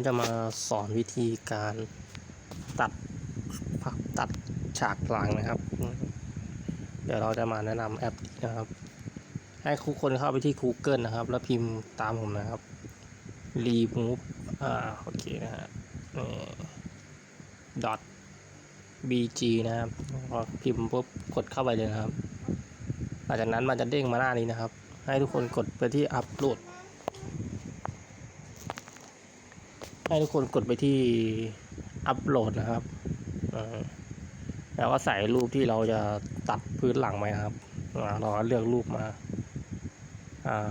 ก็จะมาสอนวิธีการตัดพับตัดฉากหลังนะครับ เดี๋ยวเราจะมาแนะนำแอปนี้นะครับ ให้ทุกคนเข้าไปที่ Google นะครับ แล้วพิมพ์ตามผมนะครับ remove อ่าโอเคนะฮะนี่ dot bg นะครับพอพิมพ์ปุ๊บกดเข้าไปเลยนะครับ หลังจากนั้นมันจะเด้งมาหน้านี้นะครับ ให้ทุกคนกดไปที่อัปโหลด ให้ทุกคนกดไปที่อัปโหลดนะครับแล้วก็ใส่รูปที่เราจะตัดพื้นหลังไปนะครับเราเลือกรูปมา อ่า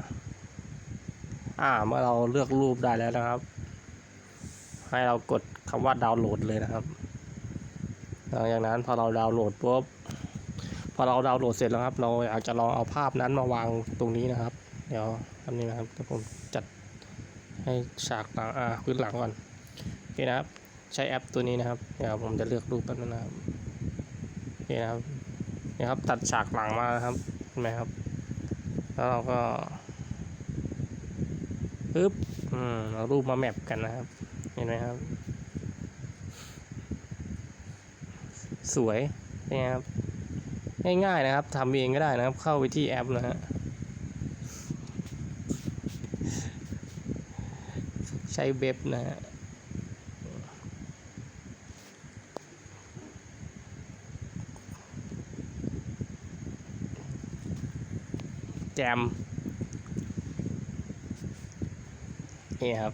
อ่า เมื่อเราเลือกรูปได้แล้วนะครับ ให้เรากดคำว่าดาวน์โหลดเลยนะครับ หลังจากนั้นพอเราดาวน์โหลดปุ๊บ พอเราดาวน์โหลดเสร็จแล้วครับ เราอยากจะลองเอาภาพนั้นมาวางตรงนี้นะครับ เดี๋ยวอันนี้นะครับเดี๋ยวผมจัด ให้ฉากหลังอ่าพื้นหลังก่อนโอเคนะครับ ใช้แอปตัวนี้นะครับเดี๋ยวผมจะเลือกรูปแป๊บนึงนะครับโอเคนะครับนี่ครับตัดฉากหลังมาครับเห็นไหมครับ แล้วเราก็ปึ๊บอืมเอารูปมาแมปกันนะครับ เห็นไหมครับ สวยนี่ครับ ง่ายๆนะครับทำเองก็ได้นะครับ เข้าไปที่แอปนะฮะ ใช้เว็บนะฮะแจมนี่ครับ